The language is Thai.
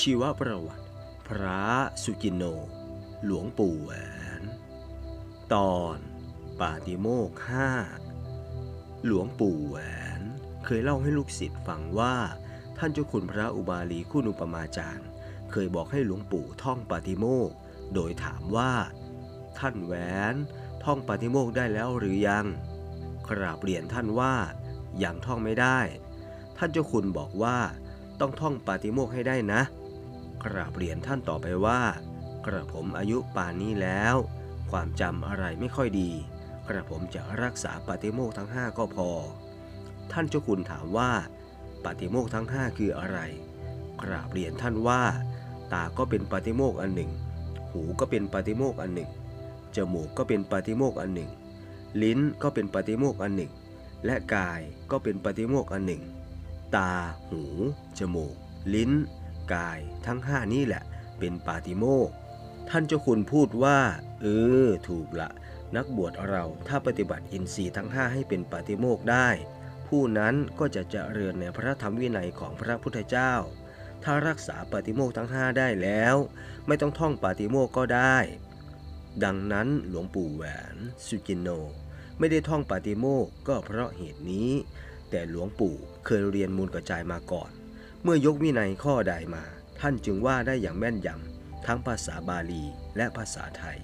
ชีวประวัติ พระสุกินโน หลวงปู่แหวน ตอนปาติโมกห้าหลวงปู่แหวน เคยเล่าให้ลูกศิษย์ฟังว่า ท่านเจ้าคุณพระอุบาลีคุณอุปมาจารย์ เคยบอกให้หลวงปู่ท่องปาติโมก โดยถามว่า ท่านแหวนท่องปาติโมกได้แล้วหรือยัง กราบเรียนท่านว่ายังท่องไม่ได้ ท่านเจ้าคุณบอกว่าต้องท่องปาติโมกให้ได้นะ กราบเรียนท่านต่อไปว่า กระผมอายุป่านนี้แล้ว ความจำอะไรไม่ค่อยดี กระผมจะรักษาปาติโมกข์ทั้งห้าก็พอ ท่านเจ้าคุณถามว่าปาติโมกข์ทั้งห้าคืออะไร กราบเรียนท่านว่า ตาก็เป็นปาติโมกข์อันหนึ่ง หูก็เป็นปาติโมกข์อันหนึ่ง จมูกก็เป็นปาติโมกข์อันหนึ่ง ลิ้นก็เป็นปาติโมกข์อันหนึ่ง และกายก็เป็นปาติโมกข์อันหนึ่ง ตา หู จมูก ลิ้น กายทั้งห้านี่แหละ เป็นปาติโมกท่านเจ้าคุณพูดว่า เออ ถูกละ นักบวชเราถ้าปฏิบัติอินทรีย์ทั้งห้าให้เป็นปาติโมกได้ ผู้นั้นก็จะเจริญในพระธรรมวินัยของพระพุทธเจ้า ถ้ารักษาปาติโมกทั้งห้าได้แล้ว ไม่ต้องท่องปาติโมกก็ได้ ดังนั้นหลวงปู่แหวนสุจินโน ไม่ได้ท่องปาติโมกก็เพราะเหตุนี้ แต่หลวงปู่เคยเรียนมูลกระจายมาก่อน เมื่อยกวินัยข้อใดมา ท่านจึงว่าได้อย่างแม่นยำทั้งภาษาบาลีและภาษาไทย